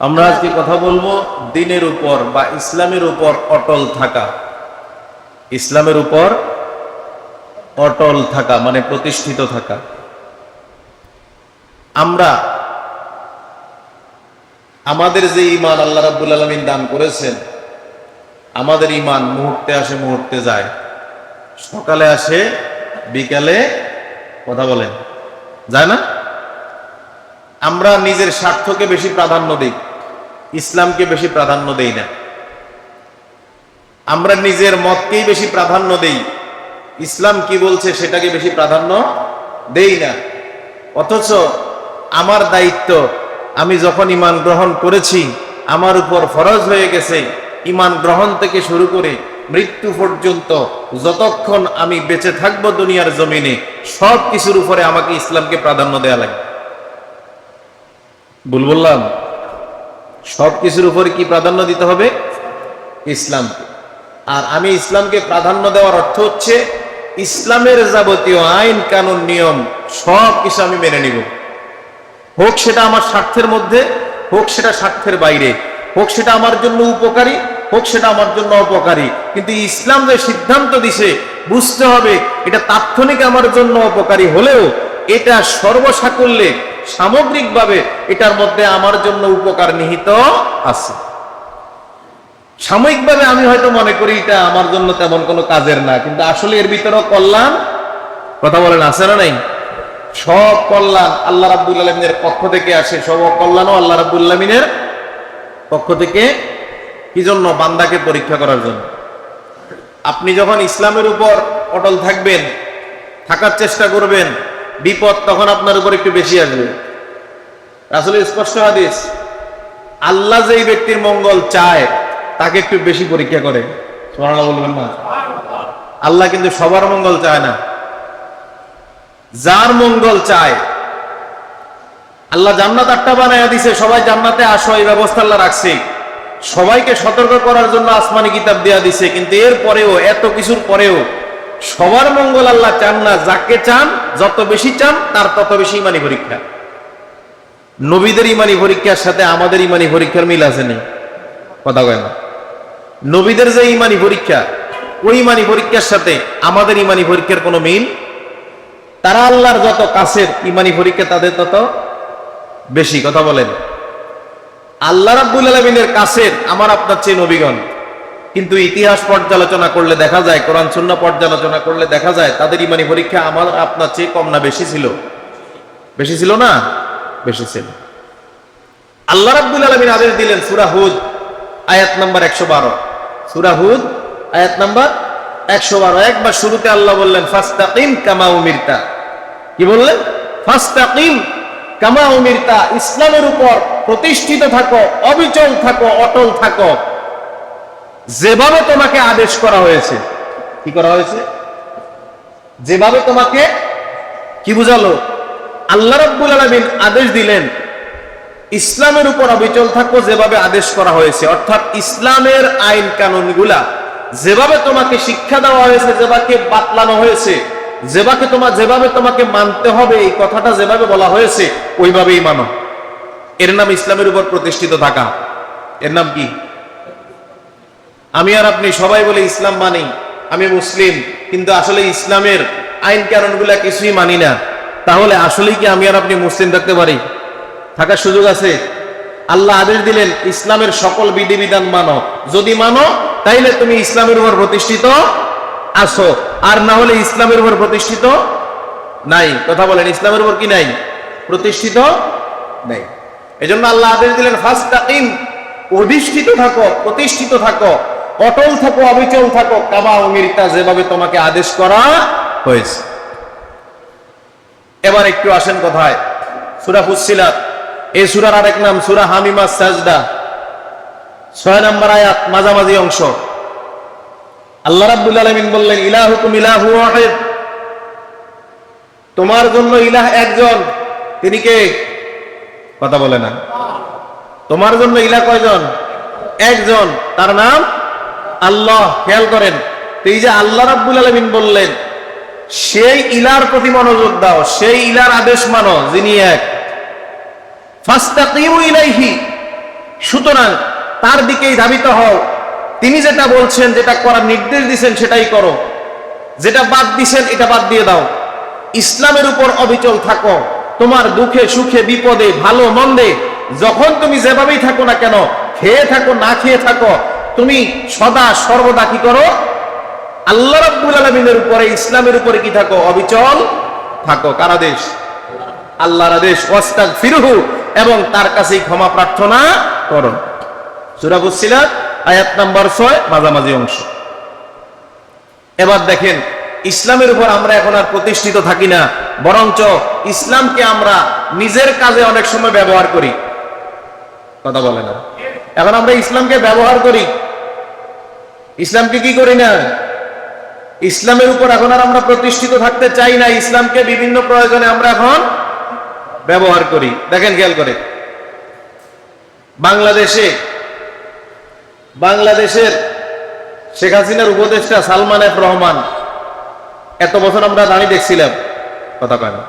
আমরা আজকে কথা বলব দিনের উপর বা ইসলামের উপর অটল থাকা। ইসলামের উপর অটল থাকা মানে প্রতিষ্ঠিত থাকা। আমরা আমাদের যে ইমান আল্লাহ রাব্বুল আলমিন দান করেছেন, আমাদের ইমান মুহূর্তে আসে, মুহূর্তে যায়। সকালে আসে, বিকালে কথা বলেন। যায় না? আমরা নিজের স্বার্থকে বেশি প্রাধান্য দিই। ইসলামকে বেশি প্রাধান্য দেই না। আমরা নিজের মতকেই বেশি প্রাধান্য দেই। ইসলাম কি বলছে সেটাকে বেশি প্রাধান্য দেই না। অথচ আমার দায়িত্ব, আমি যখন ইমান গ্রহণ করেছি, আমার উপর ফরজ হয়ে গেছে, ইমান গ্রহণ থেকে শুরু করে মৃত্যু পর্যন্ত যতক্ষণ আমি বেঁচে থাকব দুনিয়ার জমিনে সব কিছুর উপরে আমাকে ইসলামকে প্রাধান্য দেয়া লাগে। ভুল বললাম সব কিছুর উপরে কি প্রাধান্য দিতে হবে? ইসলামকে। আর আমি ইসলামকে প্রাধান্য দেওয়ার অর্থ হচ্ছে, ইসলামের যাবতীয় আইন, কানুন, নিয়ম সব কিছু আমি মেনে নিব। হোক সেটা আমার স্বার্থের মধ্যে, হোক সেটা স্বার্থের বাইরে, হোক সেটা আমার জন্য উপকারী, হোক সেটা আমার জন্য অপকারী। কিন্তু ইসলাম যে সিদ্ধান্ত দিছে, বুঝতে হবে এটা তাৎক্ষণিক আমার জন্য অপকারী হলেও এটা সর্বসাকল্যে সামগ্রিকভাবে এটার মধ্যে আমার জন্য উপকার নিহিত আছে। সাময়িকভাবে আমি হয়তো মনে করি এটা আমার জন্য তেমন কোনো কাজের না, কিন্তু আসলে এর ভিতরেও কল্যাণ, কথা বলেন আছে না নাই? সব কল্যাণ আল্লাহ রাব্বুল আলমিনের পক্ষ থেকে আসে, সব কল্যাণও আল্লাহ রাব্বুল আলমিনের পক্ষ থেকে। কি জন্য? বান্দাকে পরীক্ষা করার জন্য। আপনি যখন ইসলামের উপর অটল থাকবেন, থাকার চেষ্টা করবেন বিপদ তখন আপনার উপর একটু বেশি আসবে। আসলে স্পষ্ট হাদিস, আল্লাহ যেই ব্যক্তির মঙ্গল চায়, তাকে একটু বেশি পরীক্ষা করে। বলবেন না? আল্লাহ কিন্তু সবার মঙ্গল চায় না। যার মঙ্গল চায়, আল্লাহ জান্নাত আটটা বানায় দিছে, সবাই জান্নাতে আসো, এই ব্যবস্থা আল্লাহ রাখছে। সবাইকে সতর্ক করার জন্য আসমানি কিতাব দেয়া দিছে, কিন্তু এর পরেও এত কিছুর পরেও সবার মঙ্গল আল্লাহ চান না, যাকে চান, যত বেশি চান, তার তত বেশি ইমানি পরীক্ষা। নবীদের ইমানি পরীক্ষার সাথে আমাদের ইমানি পরীক্ষার মিল আছে নেই। কথা কয় না। নবীদের যে ইমানি পরীক্ষা, ওই ইমানি পরীক্ষার সাথে আমাদের ইমানি পরীক্ষার কোনো মিল? তারা আল্লাহর যত কাছের ইমানি পরীক্ষা, তাদের তত বেশি। কথা বলেন। আল্লাহ রাব্বুল আলমিনের কাছের, আমার আপনার চেয়ে নবীগণ। কিন্তু ইতিহাস পর্যালোচনা করলে দেখা যায়, কোরআন শূন্য পর্যালোচনা করলে দেখা যায়, তাদের ইমানি পরীক্ষা আমার আপনার চেয়ে কম না, বেশি ছিল। বেশি ছিল না? বেশি ছিল। আল্লাহ রাব্বুল আলমিন আদেশ দিলেন সুরা হুদ, আয়াত নাম্বার একশো বারো। সুরা হুদ, আয়াত নাম্বার একশো বারো। একবার শুরুতে আল্লাহ বললেন, ফাস্তাকিম কামা উমিরতা। কি বললেন? ফাস্তাকিম কামা উমিরতা। ইসলামের উপর প্রতিষ্ঠিত থাকো, অবিচল থাকো, অটল থাকো। যেভাবে তোমাকে আদেশ করা হয়েছে, কি করা হয়েছে? যেভাবে তোমাকে কি বুঝালো? আল্লাহ রাব্বুল আলামিন আদেশ দিলেন, ইসলামের উপর অবিচল থাকো যেভাবে আদেশ করা হয়েছে। অর্থাৎ ইসলামের আইন কানুনগুলা যেভাবে তোমাকে শিক্ষা দেওয়া হয়েছে, যেভাবে বাতলানো হয়েছে, যেভাবে তোমার যেভাবে তোমাকে মানতে হবে, এই কথাটা যেভাবে বলা হয়েছে, ওইভাবেই মানো। এর নাম ইসলামের উপর প্রতিষ্ঠিত থাকা। এর নাম কি? আমি আর আপনি সবাই বলে ইসলাম মানি, আমি মুসলিম, কিন্তু আসলে ইসলামের আইন কানুনগুলা কিছুই মানি না। তাহলে আসলেই কি আমি আর আপনি মুসলিম থাকতে পারি? থাকার সুযোগ আছে? আল্লাহ আদেশ দিলেন, ইসলামের সকল বিধিবিধান মানো। যদি মানো, তাইলে তুমি ইসলামের উপর প্রতিষ্ঠিত আসো আর না হলে ইসলামের উপর প্রতিষ্ঠিত নাই। কথা বলেন, ইসলামের উপর কি নাই? প্রতিষ্ঠিত নাই। এজন্য আল্লাহ আদেশ দিলেন ফার্স্ট টাইম অধিষ্ঠিত থাকো, প্রতিষ্ঠিত থাকো। অটল থাকো, অবিচল থাকো, কাবা অমিরিতা যেভাবে তোমাকে আদেশ করা হয়েছে। এবার একটু আসেন কথায়? সুরা ফুসিলাত এই সুরার আরেক নাম, সুরা হামিমা সাজদা। ছয় নম্বর আয়াত, মাঝামাঝি অংশ। আল্লাহ রাব্বুল আলামিন বললেন, ইলাহুকুম ইলাহু ওয়াহিদ। তোমার জন্য ইলাহ একজন। তিনি কে? কথা বলে না। তোমার জন্য ইলাহ কয়জন? একজন। তার নাম আল্লাহ, খেয়াল করেন এই যে আল্লাহ রাব্বুল আলামিন বললেন, সেই ইলার প্রতি মনোযোগ দাও, সেই ইলার আদেশ মানো, যিনি এক। ইলাইহি, সুতরাং তার দিকেই ধাবিত হও। তিনি যেটা বলছেন, যেটা করার নির্দেশ দিছেন, সেটাই করো। যেটা বাদ দিছেন, এটা বাদ দিয়ে দাও। ইসলামের উপর অবিচল থাকো। তোমার দুঃখে, সুখে, বিপদে, ভালো, মন্দে, যখন তুমি যেভাবেই থাকো না কেন, খেয়ে থাকো, না খেয়ে থাকো তুমি সদা সর্বদা কি করো? আল্লাহ রাব্বুল আলমিনের উপরে, ইসলামের উপরে কি থাকো? অবিচল থাকো। কার আদেশ? আল্লাহর আদেশ। ওয়াস্তাগ ফিরহু এবং তার কাছেই ক্ষমা প্রার্থনা করো। সূরা ফুssiলাত আয়াত নাম্বার 6 মাঝামাঝি অংশ। এবার দেখেন, ইসলামের উপর আমরা এখন আর প্রতিষ্ঠিত থাকি না, বরঞ্চ ইসলামকে আমরা নিজের কাজে অনেক সময় ব্যবহার করি। কথা বলে না। এখন আমরা ইসলামকে ব্যবহার করি। ইসলামকে কি করি না? ইসলামের উপর এখন আর আমরা প্রতিষ্ঠিত থাকতে চাই না। ইসলামকে বিভিন্ন প্রয়োজনে আমরা এখন ব্যবহার করি। দেখেন খেয়াল করে। বাংলাদেশে, বাংলাদেশের শেখ হাসিনার উপদেষ্টা সালমান এফ রহমান, এত বছর আমরা দাঁড়িয়ে দেখছিলাম। কথা কয় না?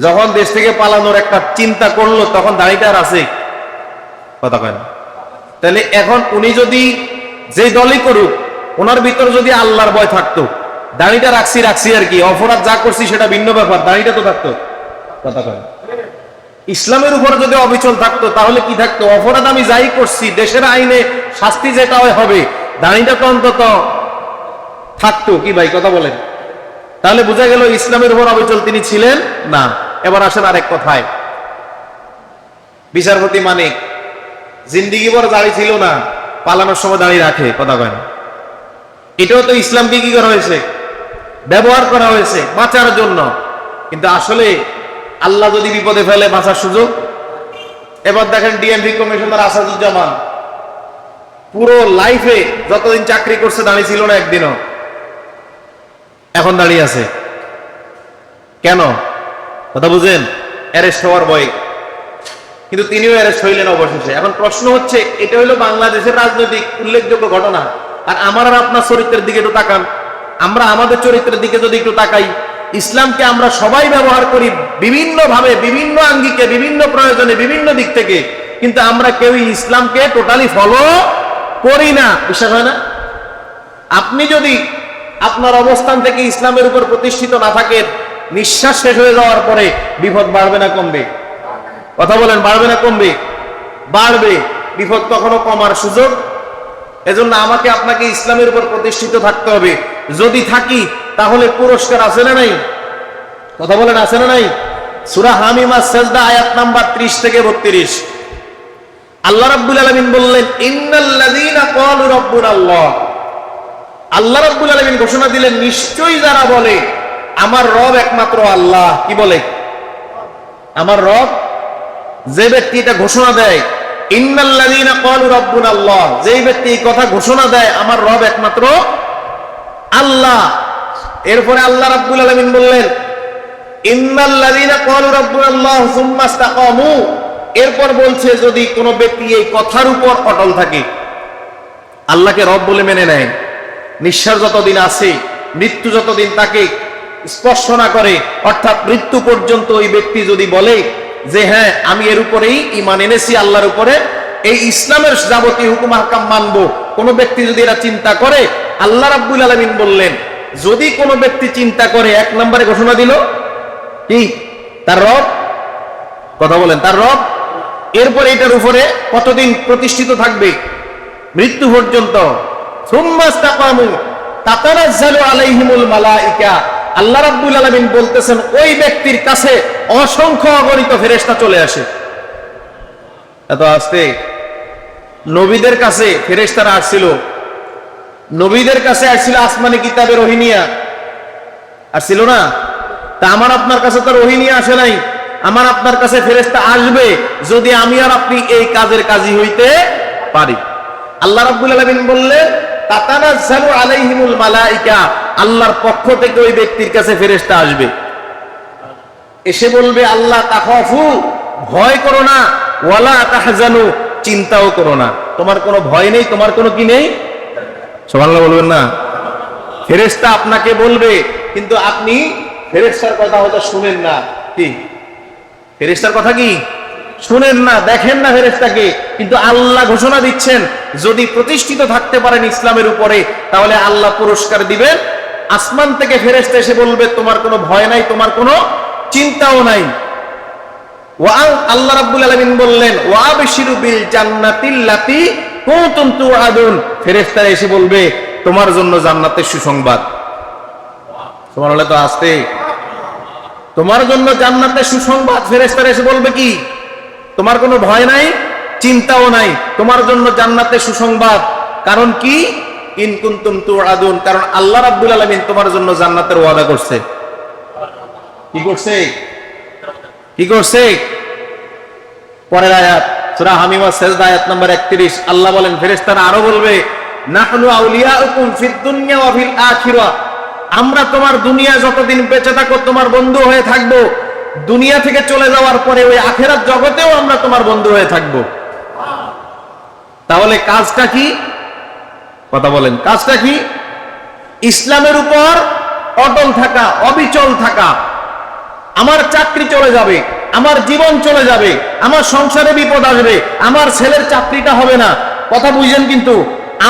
যখন দেশ থেকে পালানোর একটা চিন্তা করল, তখন দাঁড়িয়ে আর আছে। কথা কয় না? তাহলে এখন উনি যদি যে দলই করুক, ওনার ভিতর যদি আল্লাহর ভয় থাকতো, দাঁড়িটা রাখছি রাখছি আর কি, অপরাধ যা করছি সেটা ভিন্ন ব্যাপার, দাঁড়িটা তো থাকতো। ইসলামের উপরে যদি অবিচল থাকতো, তাহলে কি থাকতো? অপরাধ আমি যাই করছি, দেশের আইনে শাস্তি যেটা হবে, দাঁড়িটা তো অন্তত থাকতো। কি ভাই, কথা বলেন। তাহলে বোঝা গেল ইসলামের উপর অবিচল তিনি ছিলেন না। এবার আসেন আরেক কথায়। বিচারপতি মানিক, জিন্দিগি ভর দাঁড়িয়ে ছিল না। পালানোর সময় দাঁড়িয়ে রাখে, কথা কয় না। এটাও তো ইসলামকে কি করা হয়েছে, ব্যবহার করা হয়েছে বাঁচার জন্য। কিন্তু আসলে আল্লাহ যদি বিপদে ফেলে বাঁচার সুযোগ, এবার দেখেন ডিএমভি কমিশনার আসাদুজ্জামান, পুরো লাইফে যতদিন চাকরি করছে দাঁড়িয়ে ছিল না একদিনও। এখন দাঁড়িয়ে আছে। কেন? কথা বুঝেন? অ্যারেস্ট হওয়ার ভয়। কিন্তু তিনিও অ্যারেস্ট হইলেন অবশেষে। এখন প্রশ্ন হচ্ছে, এটা হলো বাংলাদেশের রাজনৈতিক উল্লেখযোগ্য ঘটনা। আর আমার আর আপনার চরিত্রের দিকে একটু তাকান। আমরা আমাদের চরিত্রের দিকে যদি একটু তাকাই, ইসলামকে আমরা সবাই ব্যবহার করি বিভিন্ন ভাবে বিভিন্ন আঙ্গিকে, বিভিন্ন প্রয়োজনে, বিভিন্ন দিক থেকে। কিন্তু আমরা কেউই ইসলামকে টোটালি ফলো করি না। বিশ্বাস হয় না? আপনি যদি আপনার অবস্থান থেকে ইসলামের উপর প্রতিষ্ঠিত না থাকেন, নিঃশ্বাস শেষ হয়ে যাওয়ার পরে বিপদ বাড়বে না কমবে। কথা বলেন, বাড়বে না কমবে? বাড়বে। বিপদ কখনো কমার সুযোগ। এজন্য আমাকে আপনাকে ইসলামের উপর প্রতিষ্ঠিত থাকতে হবে। যদি থাকি, তাহলে পুরস্কার আছে না নাই? কথা বলেন, আছে না নাই? সুরা হামিমা সেজদা, আয়াত নাম্বার 30 থেকে 32 আল্লাহ রাব্বুল আলামিন বললেন ইন্নাল্লাযীনা ক্বালু রাব্বুনাল্লাহ। আল্লাহ রাব্বুল আলামিন ঘোষণা দিলেন, নিশ্চয়ই যারা বলে, আমার রব একমাত্র আল্লাহ। কি বলে? আমার রব যে ব্যক্তি এটা ঘোষণা দেয় রাব্বুনাল্লাহ যেই ব্যক্তি কথা ঘোষণা দেয়, আমার রব একমাত্র আল্লাহ। এরপরে আল্লাহ রাব্বুল আলামিন বললেন এরপর বলছে, যদি কোনো ব্যক্তি এই কথার উপর অটল থাকে, আল্লাহকে রব বলে মেনে নেয়, নিঃশ্বাস যতদিন আছে মৃত্যু যতদিন তাকে স্পর্শ না করে, অর্থাৎ মৃত্যু পর্যন্ত ওই ব্যক্তি যদি বলে যে হ্যাঁ আমি এর উপরেই ইমান এনেছি আল্লাহর উপরে, এই ইসলামের যাবতীয় হুকুম হাকাম মানবো। কোনো ব্যক্তি যদি এরা চিন্তা করে, আল্লাহ রাব্বুল আলামিন বললেন, যদি কোনো ব্যক্তি চিন্তা করে, এক নম্বরে ঘোষণা দিল, কি? তার রব? কথা বলেন, তার রব? এরপরে এটার উপরে কতদিন প্রতিষ্ঠিত থাকবে? মৃত্যু পর্যন্ত। সুম্মাস্তাকামু আলাইহিমুল মালাইকা। আল্লাহ রাব্বুল আলামিন বলতেছেন, ওই ব্যক্তির কাছে অসংখ্য অগণিত ফেরেশতা চলে আসে। এত আস্তে। নবীদের কাছে ফেরেশতারা আসছিল। নবীদের কাছে আসছিল আসমানি কিতাবে রহিনিয়া আসছিল না? তা আমার আপনার কাছে তো রহিনিয়া আসে নাই। আমার আপনার কাছে ফেরেশতা আসবে যদি আমি আর আপনি এই কাজের কাজী হইতে পারি। আল্লাহ রাব্বুল আলামিন বললেন আলাইহিমুল মালাইকা। আল্লাহর পক্ষ থেকে ওই ব্যক্তির কাছে ফেরেশতা আসবে। এসে বলবে, আল্লাহ তাখাফু, ভয় করো না। ওয়ালা তাহজানু, চিন্তাও করো না। তোমার কোনো ভয় নেই, তোমার কোনো কি নেই? সুবহানাল্লাহ বলবেন না। ফেরেশতা আপনাকে বলবে, কিন্তু আপনি ফেরেশতার কথা হয়তো শুনেন না। কি? ফেরেশতার কথা কি? শুনেন না, দেখেন না ফেরেশতাকে। কিন্তু আল্লাহ ঘোষণা দিচ্ছেন, যদি প্রতিষ্ঠিত থাকতে পারেন ইসলামের উপরে, তাহলে আল্লাহ পুরস্কার দিবেন আসমান থেকে ফেরেস্তে এসে বলবে, তোমার কোনো ভয় নাই, তোমার কোনো চিন্তাও নাই। ওয়া আল্লাহ রাব্বুল আলামিন বললেন ওয়া বিশিরু বিল জান্নাতিল্লাতি কুনতুম তুআদুন। ফেরেশতারা এসে বলবে, তোমার জন্য জান্নাতের সুসংবাদ। তোমার হলে তো আসতে তোমার জন্য জান্নাতের সুসংবাদ? ফেরেশতারা এসে বলবে, কি? তোমার কোনো ভয় নাই, চিন্তাও নাই। তোমার জন্য জান্নাতের সুসংবাদ। কারণ কি? ইন কুনতুম তুআদুন, কারণ আল্লাহ রাব্বুল তোমার জন্য জান্নাতের ওয়াদা করছে। কি করছে? কি করছে? পরের আয়াত হামিমা সেজদা, আয়াত নাম্বার 31 আল্লাহ বলেন আরও বলবে আমরা তোমার দুনিয়া যতদিন বেঁচে থাকো, তোমার বন্ধু হয়ে থাকব। দুনিয়া থেকে চলে যাওয়ার পরে ওই আখেরাত জগতেও আমরা তোমার বন্ধু হয়ে থাকব। তাহলে কাজটা কি? কথা বলেন, কাজটা কি? ইসলামের উপর অটল থাকা, অবিচল থাকা। আমার চাকরি চলে যাবে, আমার জীবন চলে যাবে, আমার সংসারে বিপদ আসবে, আমার ছেলের চাকরিটা হবে না। কথা বুঝেন কিন্তু,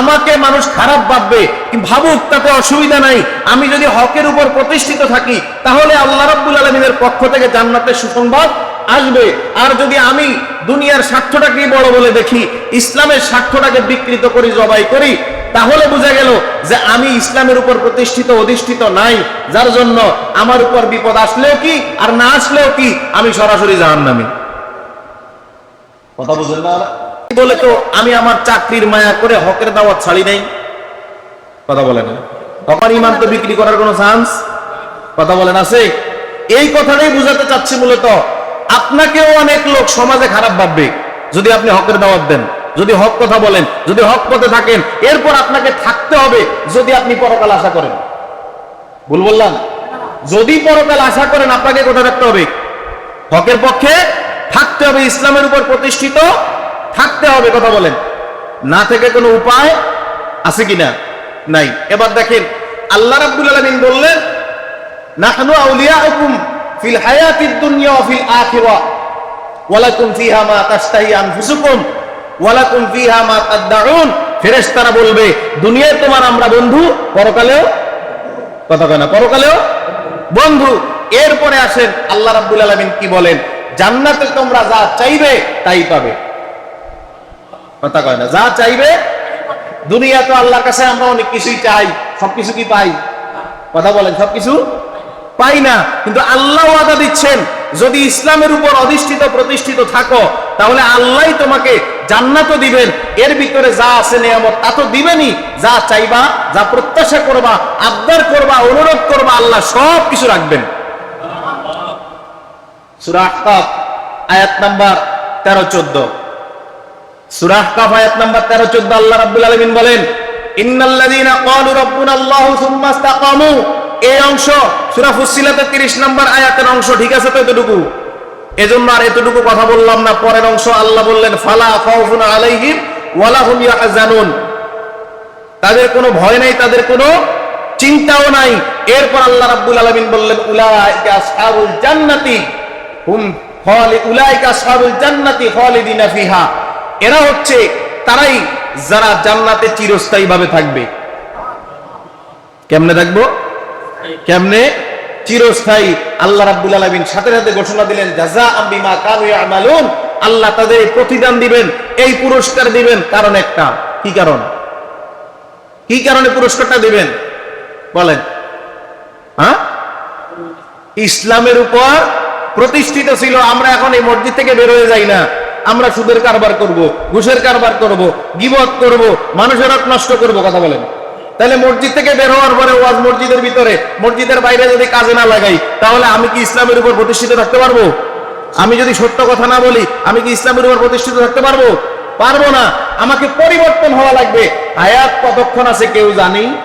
আমাকে মানুষ খারাপ ভাববে, ভাবুক তাতে অসুবিধা নাই। আমি যদি হকের উপর প্রতিষ্ঠিত থাকি, তাহলে আল্লাহ রাব্বুল আলমিনের পক্ষ থেকে জান্নাতের সুসংবাদ আসবে। আর যদি আমি দুনিয়ার স্বার্থটাকেই বড় বলে দেখি, ইসলামের স্বার্থটাকে বিকৃত করি, জবাই করি তাহলে বোঝা গেল যে আমি ইসলামের উপর প্রতিষ্ঠিত, অধিষ্ঠিত নাই, যার জন্য আমার উপর বিপদ আসলেও কি আর না আসলেও কি, আমি সরাসরি জাহান নামি কথা বুঝলেন বলে তো, আমি আমার চাকরির মায়া করে হকের দাওয়াত ছাড়ি নাই। কথা বলে না। তখন ইমান তো বিক্রি করার কোনো চান্স কথা বলেন আছে এই কথাটাই বুঝাতে চাচ্ছি মূলত, আপনাকেও অনেক লোক সমাজে খারাপ ভাববে, যদি আপনি হকের দাওয়াত দেন। যদি হক কথা বলেন, যদি হক পথে থাকেন, এরপর আপনাকে থাকতে হবে যদি আপনি পরকাল আশা করেন। ভুল বললাম? যদি পরকাল আশা করেন, আপনাকে কোথায় থাকতে হবে? হকের পক্ষে থাকতে হবে, ইসলামের উপর প্রতিষ্ঠিত থাকতে হবে, কথা বলেন। না থেকে কোনো উপায় আছে কিনা? নাই। এবার দেখেন, আল্লাহ রাব্বুল আলামিন বললেন, নাহনু আউলিয়াউকুম ফিল হায়াতিদ দুনিয়া ওয়া ফিল আখিরা ওয়ালাকুম ফিহা মা তাশতাহি আনফুসুকুম। ওয়ালাকুম বলবে, দুনিয়ায় তোমার আমরা বন্ধু, পরকালেও কথা না পরকালেও বন্ধু। এরপরে আসেন আল্লাহ কি বলেন, জান্নাতে তোমরা যা চাইবে, তাই পাবে। কথা কয় না যা চাইবে, দুনিয়া তো আল্লাহর কাছে আমরা অনেক কিছুই চাই, সবকিছু কি পাই? কথা বলেন, সবকিছু পাই না। কিন্তু আল্লাহ ওয়াদা দিচ্ছেন যদি ইসলামের উপর অধিষ্ঠিত, প্রতিষ্ঠিত থাকো, তাহলে আল্লাহই তোমাকে জান্নাতও দিবেন। এর ভিতরে যা আছে নিয়ামত, তা তো দিবেনই। যা চাইবা, যা প্রত্যাশা করবা, আবদার করবা, অনুরোধ করবা, আল্লাহ সব কিছু রাখবেন। আয়াত নাম্বার তেরো চোদ্দ। সূরা আয়াত নাম্বার তেরো চোদ্দ, আল্লাহ রাব্বুল আলামিন বলেন আল্লাহু এই অংশ, সূরা ফুসসিলাতের 30 নম্বর আয়াতের অংশ, ঠিক আছে তো এতটুকু? এজন্য আর এতটুকু কথা বললাম না, পরের অংশ আল্লাহ বললেন, ফালা খাউফুন আলাইহিম ওয়ালা হুম ইয়াহজানুন। তাদের কোনো ভয় নাই, তাদের কোনো চিন্তাও নাই। এরপর আল্লাহ রাব্বুল আলামিন বললেন, উলাইকা আসহাবুল জান্নাতি হুম খালি, উলাইকা আসহাবুল জান্নাতি খালিদিনা ফিহা। এরা হচ্ছে, তারাই যারা জান্নাতে চিরস্থায়ী ভাবে থাকবে। কেমনে থাকব? কেমনে? চিরস্থায়ী। আল্লাহ রাব্বুল আলামিন সাথে সাথে ঘোষণা দিলেন জাযা বিমা কানু ইয়ামালুন। আল্লাহ তাদের প্রতিদান দিবেন, এই পুরস্কার দিবেন কারণ একটা। কি কারণ? কি কারণে পুরস্কারটা দিবেন? বলেন। হ্যাঁ? ইসলামের উপর প্রতিষ্ঠিত ছিল, আমরা এখন এই মসজিদ থেকে বের হয়ে যাই না। আমরা সুদের কারবার করব, ঘুষের কারবার করব, গিবত করব, মানুষের হক নষ্ট করব, কথা বলেন। তাহলে মসজিদ থেকে বের হওয়ার পরে ওয়াজ মসজিদের ভিতরে, মসজিদের বাইরে যদি কাজে না লাগাই, তাহলে আমি কি ইসলামের উপর প্রতিষ্ঠিত থাকতে পারব? আমি যদি সত্য কথা না বলি, আমি কি ইসলামের উপর প্রতিষ্ঠিত থাকতে পারব? পারব না। আমাকে পরিবর্তন হওয়া লাগবে। আয়াত কতক্ষণ আছে কেউ জানি?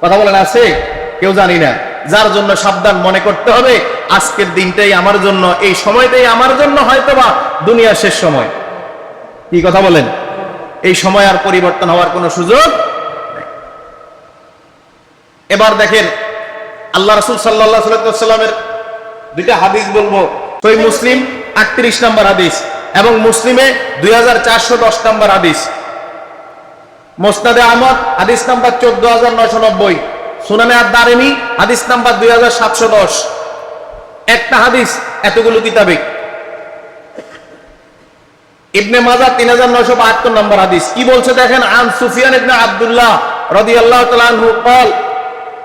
কথা বলেন, আছে? কেউ জানি না। যার জন্য সাবধান মনে করতে হবে, আজকের দিনটাই আমার জন্য, এই সময়টাই আমার জন্য হয়তোবা দুনিয়ার শেষ সময়। কি কথা বলেন? এই সময় আর পরিবর্তন হওয়ার কোনো সুযোগ। এবার দেখেন, আল্লাহ রসুল সাল্লাহ সাল্লামের দুইটা হাদিস বলব। সই মুসলিম আটত্রিশ নম্বর হাদিস এবং মুসলিমে দুই হাজার চারশো দশ নম্বর হাদিস। মোস্তাদে আহমদ, হাদিস নাম্বার চোদ্দ হাজার নয়শো নব্বই। সুনানে আর হাদিস নাম্বার দুই হাজার সাতশো দশ। একটা হাদিস এতগুলো কিতাবে। ইবনে মাজা তিন হাজার নয়শো বাহাত্তর নম্বর হাদিস। কি বলছে দেখেন? আন সুফিয়ান ইবনে আব্দুল্লাহ রদি আল্লাহ তালু কল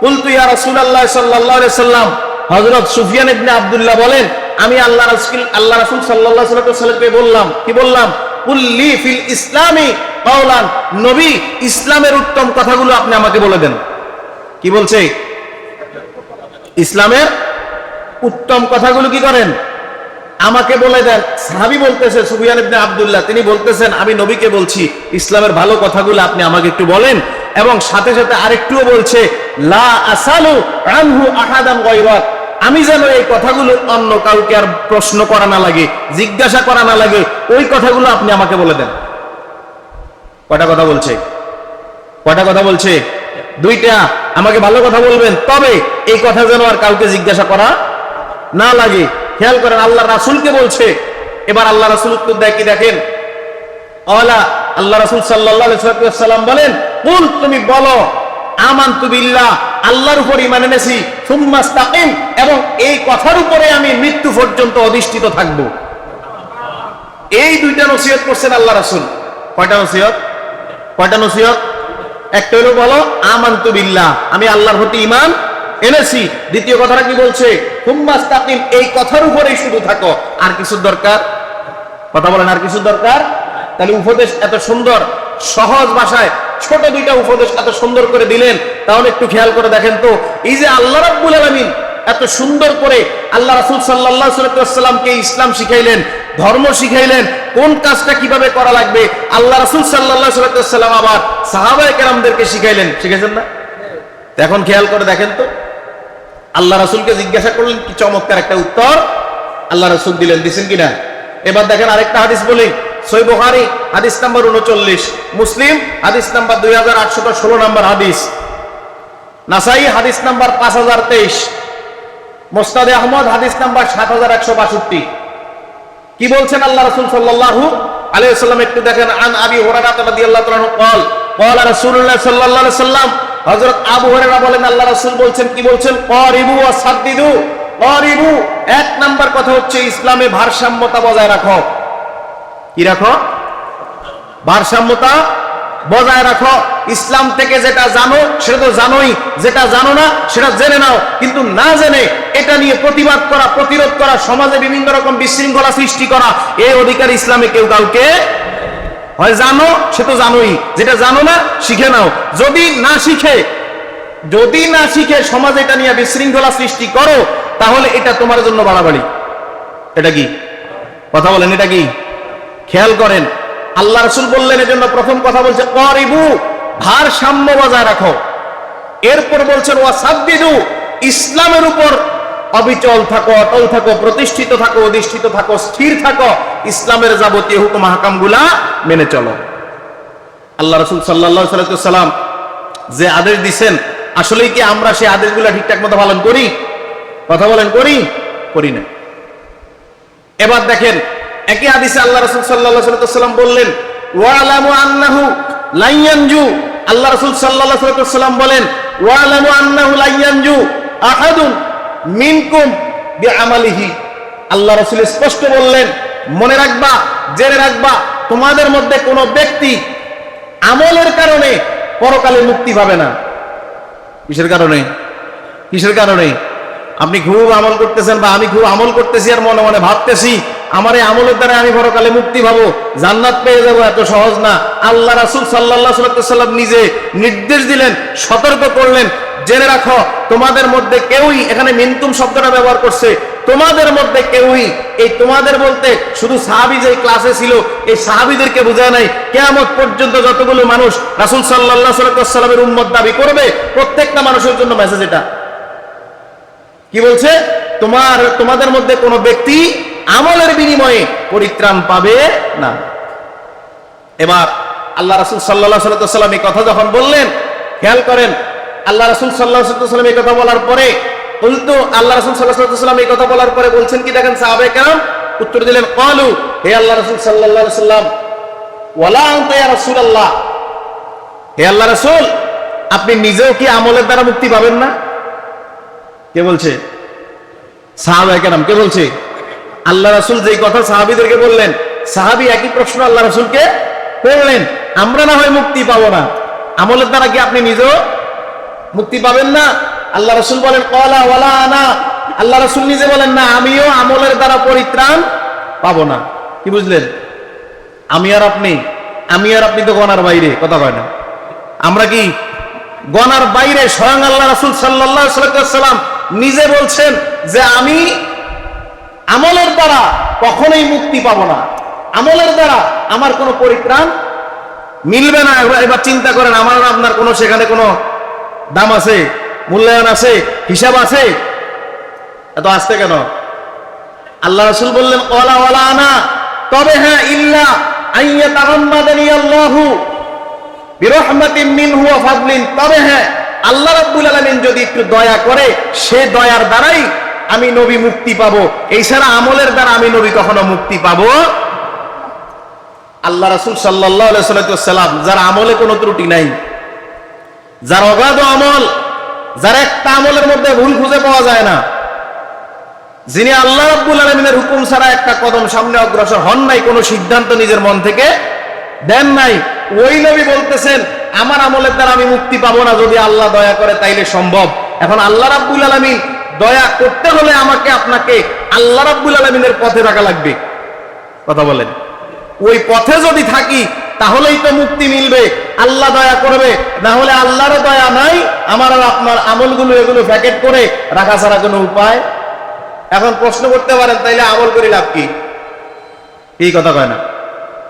কুলতু ইয়া রাসূলুল্লাহ সাল্লাল্লাহু আলাইহি সাল্লাম। হযরত সুফিয়ান ইবনে আব্দুল্লাহ বলেন, আমি আল্লাহ রাসূল আল্লাহ রাসূল সাল্লাল্লাহু আলাইহি সাল্লামকে বললাম, কি বললাম? কুল্লি ফিল ইসলামি কাওলান, নবী, ইসলামের উত্তম কথাগুলো আপনি আমাকে বলে দেন। কি বলছে? ইসলামের উত্তম কথাগুলো কি করেন? আমাকে বলে দেন, সাহাবি বলতেছে, সুফিয়ান ইবনে আব্দুল্লাহ, তিনি বলতেছেন, আমি নবীকে বলছি, ইসলামের ভালো কথাগুলো আপনি আমাকে একটু বলেন। এবং সাথে সাথে আরেকটুও বলছে, লা আসালু আনহু আহাদাম গায়রাক আমি যেন এই কথাগুলো অন্য কাউকে আর প্রশ্ন করা না লাগে, জিজ্ঞাসা করা না লাগে, ওই কথাগুলো আপনি আমাকে বলে দেন। কয়টা কথা বলছে? কয়টা কথা বলছে? দুইটা। আমাকে ভালো কথা বলবেন, তবে এই কথা যেন আর কাউকে জিজ্ঞাসা করা না লাগে। খেয়াল করেন, আল্লাহ রাসুলকে বলছে। এবার আল্লাহ রাসুল উত্তর দেয় কি দেখেন? অলা, আল্লাহ রাসুল সাল্লাম বলেন, কুল, তুমি বলো আমান্তু বিল্লাহ আল্লাহর উপর ইমান এনেছি সুম্মাস্তাকিম এবং এই কথার উপরে আমি মৃত্যু পর্যন্ত অধিষ্ঠিত থাকব। এই দুইটা নসিহত করছেন আল্লাহ রাসুল। কয়টা নসিহত? কয়টা নসিহত? একটা হলো বলো আমান্তু বিল্লাহ আমি আল্লাহর প্রতি ইমান এনেছি দ্বিতীয় কথাটা কি বলছে? হুম্মাস্তাকিম, এই কথার উপরেই শুধু থাকো। আর কিছু দরকার? কথা বলেন, আর কিছু দরকার? তাহলে উপদেশ এত সুন্দর, সহজ ভাষায়, ছোট দুইটা উপদেশ এত সুন্দর করে দিলেন, তাহলে একটু খেয়াল করে দেখেন তো। এই যে আল্লাহ রাব্বুল আলামিন এত সুন্দর করে আল্লাহ রাসূল সাল্লাল্লাহু আলাইহি ওয়াসাল্লামকে ইসলাম শিখাইলেন, ধর্ম শিখাইলেন, কোন কাজটা কীভাবে করা লাগবে, আল্লাহ রাসূল সাল্লাল্লাহু আলাইহি ওয়াসাল্লাম আবার সাহাবায়ে কেরামদেরকে শিখাইলেন। শিখাইছেন না? এখন খেয়াল করে দেখেন তো। আল্লাহ রাসূলকে জিজ্ঞাসা করলেন কি চমৎকার একটা উত্তর আল্লাহ রাসূল দিলেন দিছেন কিনা এবার দেখেন আরেকটা হাদিস বলি সই বুখারী হাদিস নাম্বার উনচল্লিশ মুসলিম হাদিস নাম্বার দুই হাজার আটশো ষোলো নম্বর হাদিস নাসাই হাদিস নাম্বার পাঁচ হাজার তেইশ মোস্তাদে আহমদ হাদিস নাম্বার সাত হাজার একশো বাষট্টি কি বলছেন আল্লাহ রসুল সাল্লাল্লাহু আলাইহি ওয়াসাল্লাম একটু দেখেন আন আবি হুরায়রা রাদিয়াল্লাহু তাআলা قال قال রাসূলুল্লাহ সাল্লাল্লাহু আলাইহি সাল্লাম হযরত আবু হুরায়রা বলেন, আল্লাহ রাসূল বলছেন, কি বলছেন? করিবু ওয়া সাদ্দিদু। করিবু। এক নাম্বার কথা হচ্ছে, ইসলামে ভারসাম্যতা বজায় রাখো। কি রাখো? ভারসাম্যতা বজায় রাখো। ইসলাম থেকে যেটা জানো, সেটা তো জানোই। যেটা জানো না, সেটা জেনে নাও। কিন্তু না জেনে এটা নিয়ে প্রতিবাদ করা, প্রতিরোধ করা, সমাজে বিভিন্ন রকম বিশৃঙ্খলা সৃষ্টি করা এই অধিকার ইসলামে কেউ কাউকে হয় জানো, সে তো জানোই। যেটা জানো না, শিখে নাও। যদি না শিখে, যদি না শিখে সমাজ এটা নিয়ে বিশৃঙ্খলা সৃষ্টি করো, তাহলে এটা তোমার জন্য বাড়াবাড়ি। এটা কি? কথা বলেন, এটা কি? খেয়াল করেন, আল্লাহ রসুল বললেন, এজন্য প্রথম কথা বলছে করিবু ভারসাম্য বজায় রাখো। এরপর বলছেন ওয়া সাদ্দিদু ইসলামের উপর অবিচল থাকো, অটল থাকো, প্রতিষ্ঠিত থাকো, অধিষ্ঠিত থাকো, স্থির থাকো, ইসলামের যাবতীয় হুকুম হাকামগুলা মেনে চলো। আল্লাহ রসুল সাল্লাহ সাল্লাম যে আদেশ দিছেন, আসলেই কি আমরা সেই আদেশগুলা ঠিকঠাক মতো পালন করি? কথা বলেন, করি? করি না। এবার দেখেন, একই হাদিসে আল্লাহ রাসূল আলাইহি বললেন আল্লাহ রাসূল ওয়াসাল্লাম বলেন মিনকুম বিআমালিহি। আল্লাহ রাসূল স্পষ্ট বললেন, মনে রাখবা, জেনে রাখবা, তোমাদের মধ্যে কোনো ব্যক্তি আমলের কারণে পরকালে মুক্তি পাবে না। কিসের কারণে? কিসের কারণে? আপনি খুব আমল করতেছেন বা আমি খুব আমল করতেছি আর মনে মনে ভাবতেছি, আমার এই আমলের দ্বারা আমি পরকালে মুক্তি পাবো, জান্নাত পেয়ে যাব এত সহজ না। আল্লাহ রাসুল সাল্লাহ সাল্লাম নিজে নির্দেশ দিলেন, সতর্ক করলেন জেনে রাখো, তোমাদের মধ্যে কেউই এখানে মিনতুম শব্দটা ব্যবহার করছে। তোমাদের মধ্যে কেউই এই তোমাদের বলতে শুধু সাহাবি যে ক্লাসে ছিল, এই সাহাবিদেরকে বোঝায় নাই। কেয়ামত পর্যন্ত যতগুলো মানুষ রাসুল সাল্লাহ সাল্লামের উম্মত দাবি করবে, প্রত্যেকটা মানুষের জন্য মেসেজ এটা। কি বলছে? তোমার, তোমাদের মধ্যে কোনো ব্যক্তি আমলের বিনিময়ে পরিত্রাণ পাবে না। এবার আল্লাহ রাসুল সাল্লাহ সাল্লাম এই কথা যখন বললেন, খেয়াল করেন আল্লাহ রাসুল সাল্লাহ সাল্লাম এই কথা বলার পরে বলতো, আল্লাহ রাসুল সাল্লাহ সাল্লাম এই কথা বলার পরে বলছেন কি দেখেন সাহাবে কেন উত্তর দিলেন, কলু, হে আল্লাহ রসুল সাল্লাহ হে আল্লাহ রসুল, আপনি নিজেও কি আমলের দ্বারা মুক্তি পাবেন না? কে বলছে? সাহাবা কেরাম, কে বলছে? আল্লাহ রাসূল যেই কথা সাহাবীদেরকে বললেন, সাহাবী একই প্রশ্ন আল্লাহ রাসূলকে করলেন, আমরা না হয় মুক্তি পাবো না। আমলের দ্বারা কি আপনি নিজেও মুক্তি পাবেন না। আল্লাহ রসুল বলেন, কলা ওয়ালা আনা। আল্লাহ রসুল নিজে বলেন, না, আমিও আমলের দ্বারা পরিত্রাণ পাবো না। কি বুঝলেন? আমি আর আপনি, আমি আর আপনি তো গনার বাইরে, কথা কয় না। আমরা কি গনার বাইরে স্বয়ং আল্লাহ রসুল সাল্লাম নিজে বলছেন যে, আমি আমলের দ্বারা কখনোই মুক্তি পাবো না। আমলের দ্বারা আমার কোনো পরিত্রাণ মিলবে না। এবার চিন্তা করেন, আমার আপনার কোনো সেখানে কোনো দাম আছে, মূল্যায়ন আছে, হিসাব আছে। এত আসতে কেন? আল্লাহ রসুল বললেন ওলা ওলা আনা তবে হ্যাঁ ইল্লা ফাদলিন। তবে হ্যাঁ আল্লাহ যদি একটু দয়া করে, সে দয়ার দ্বারাই আমি নবী মুক্তি পাবো। এই ছাড়া আমলের দ্বারা আমি নবী কখনো মুক্তি পাবো? আল্লাহ যার আমলে কোনো ত্রুটি নাই। যার অগাধ আমল, যার একটা আমলের মধ্যে ভুল খুঁজে পাওয়া যায় না। যিনি আল্লাহ রাব্বুল আলমিনের হুকুম ছাড়া একটা কদম সামনে অগ্রসর হন নাই, কোনো সিদ্ধান্ত নিজের মন থেকে দেন নাই। ওই নবী বলতেছেন, আমার আমলের দ্বারা আমি মুক্তি পাবো না, যদি আল্লাহ দয়া করে তাইলে সম্ভব। এখন আল্লাহ রাব্বুল আলমিন দয়া করতে হলে আমাকে, আপনাকে আল্লাহ রাব্বুল আলমিনের পথে থাকা লাগবে। কথা বলেন। ওই পথে যদি থাকি তাহলেই তো মুক্তি মিলবে। আল্লাহ দয়া করবে না হলে আল্লাহরও দয়া নাই, আমার আর আপনার আমলগুলো এগুলো প্যাকেট করে রাখা ছাড়া কোনো উপায়? এখন প্রশ্ন করতে পারেন, তাইলে আমল করে লাভ কি? এই কথা কয় না।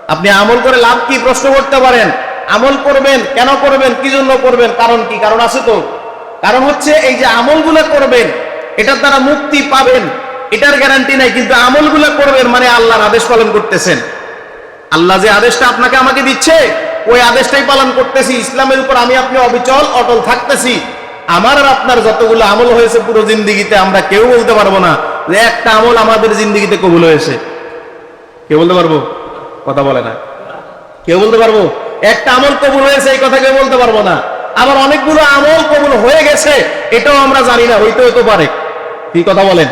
আপনি আমল করে লাভ কি? প্রশ্ন করতে পারেন। আমল করবেন, কেন করবেন, কি জন্য করবেন, কারণ কি? কারণ আছে তো। কারণ হচ্ছে, এই যে আমলগুলো করবেন, এটার দ্বারা মুক্তি পাবেন। এটার গ্যারান্টি নাই, কিন্তু আমলগুলো করবেন মানে আল্লাহর আদেশ পালন করতেছেন। আল্লাহ যে আদেশটা আপনাকে আমাকে দিচ্ছে, ওই আদেশটাই পালন করতেছি। ইসলামের উপর আমি আপনি অবিচল, অটল থাকতেছি। আমার আর আপনার যতগুলো আমল হয়েছে পুরো জিন্দিগিতে, আমরা কেউ বলতে পারব না যে একটা আমল আমাদের জিন্দিগিতে কবুল হয়েছে। কেউ বলতে পারব? কথা বলে না। কেউ বলতে পারব? একটা আমল কবুল হয়েছে, এই কথা কেউ বলতে পারব না। আবার অনেকগুলো আমল কবুল হয়ে গেছে, এটাও আমরা জানি না হইতে হতে পারে। কি কথা বলেন?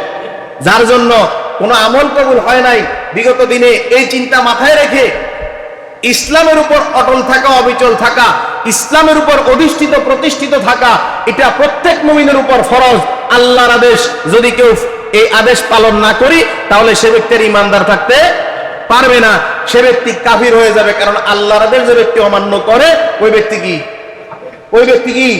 যার জন্য কোনো আমল কবুল হয় নাই। বিগত দিনে এই চিন্তা মাথায় রেখে ইসলামের উপর অটল থাকা, অবিচল থাকা, ইসলামের উপর অধিষ্ঠিত, প্রতিষ্ঠিত থাকা, এটা প্রত্যেক মুমিনের উপর ফরজ। আল্লাহর আদেশ, যদি কেউ এই আদেশ পালন না করি, তাহলে সে ব্যক্তির ইমানদার থাকতে পারবে না। সে ব্যক্তি কাফির হয়ে যাবে, কারণ আল্লাহর আদেশ যে ব্যক্তি অমান্য করে, ওই ব্যক্তি কি? ওই ব্যক্তি কি?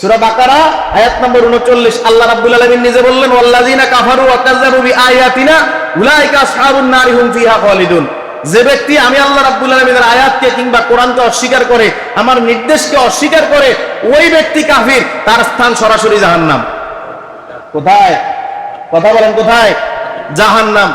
সূরা বাকারা, আয়াত নম্বর 39 আল্লাহ রাব্বুল আলামিন নিজে বললেন, ওয়াল্লাযিনা কাফারু ওয়া কাযযাবু বিআয়াতিনা, উলাইকা আসহাবুন নারি হুম ফিহা খালিদুন। যে ব্যক্তি আমি আল্লাহ রাব্বুল আলামিনের আয়াতকে কিংবা কোরআনকে অস্বীকার করে, আমার নির্দেশকে অস্বীকার করে, ওই ব্যক্তি কাফির, তার স্থান সরাসরি জাহান্নাম। কোথায়? কথা বলেন কোথায়? জাহান্নাম।